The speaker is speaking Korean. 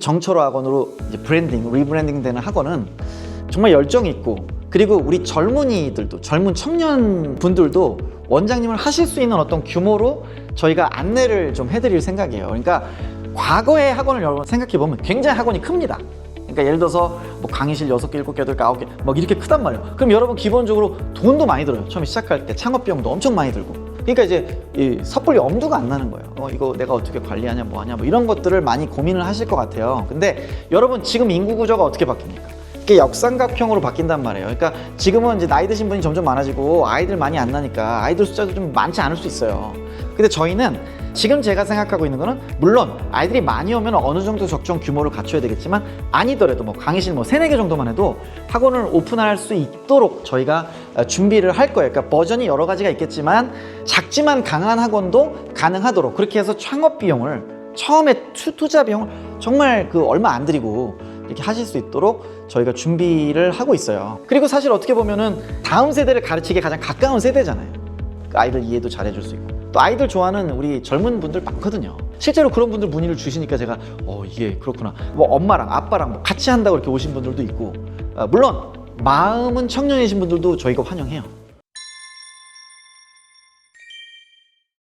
정철호 학원으로 브랜딩, 리브랜딩 되는 학원은 정말 열정이 있고 그리고 우리 젊은이들도 젊은 청년 분들도 원장님을 하실 수 있는 어떤 규모로 저희가 안내를 좀 해드릴 생각이에요. 그러니까 과거의 학원을 여러분 생각해 보면 굉장히 학원이 큽니다. 그러니까 예를 들어서 뭐 강의실 여섯 개 일곱 개 여덟 개 아홉 개 막 이렇게 크단 말이에요. 그럼 여러분 기본적으로 돈도 많이 들어요. 처음에 시작할 때 창업 비용도 엄청 많이 들고. 그러니까 이제 이 섣불리 엄두가 안 나는 거예요. 어, 이거 내가 어떻게 관리하냐, 뭐 하냐, 뭐 이런 것들을 많이 고민을 하실 것 같아요. 근데 여러분 지금 인구 구조가 어떻게 바뀝니까? 이게 역삼각형으로 바뀐단 말이에요. 그러니까 지금은 이제 나이 드신 분이 점점 많아지고 아이들 많이 안 나니까 아이들 숫자도 좀 많지 않을 수 있어요. 근데 저희는 지금 제가 생각하고 있는 거는 물론 아이들이 많이 오면 어느 정도 적정 규모를 갖춰야 되겠지만 아니더라도 뭐 강의실 뭐 세네 개 정도만 해도 학원을 오픈할 수 있도록 저희가 어, 준비를 할 거예요. 그러니까 버전이 여러 가지가 있겠지만 작지만 강한 학원도 가능하도록 그렇게 해서 창업 비용을 처음에 투- 투자 비용을 정말 그 얼마 안 들이고 이렇게 하실 수 있도록 저희가 준비를 하고 있어요. 그리고 사실 어떻게 보면은 다음 세대를 가르치기 가장 가까운 세대잖아요. 그 아이들 이해도 잘 해줄 수 있고 또 아이들 좋아하는 우리 젊은 분들 많거든요. 실제로 그런 분들 문의를 주시니까 제가 어 이게 그렇구나. 뭐 엄마랑 아빠랑 뭐 같이 한다고 이렇게 오신 분들도 있고 어, 물론 마음은 청년이신 분들도 저희가 환영해요.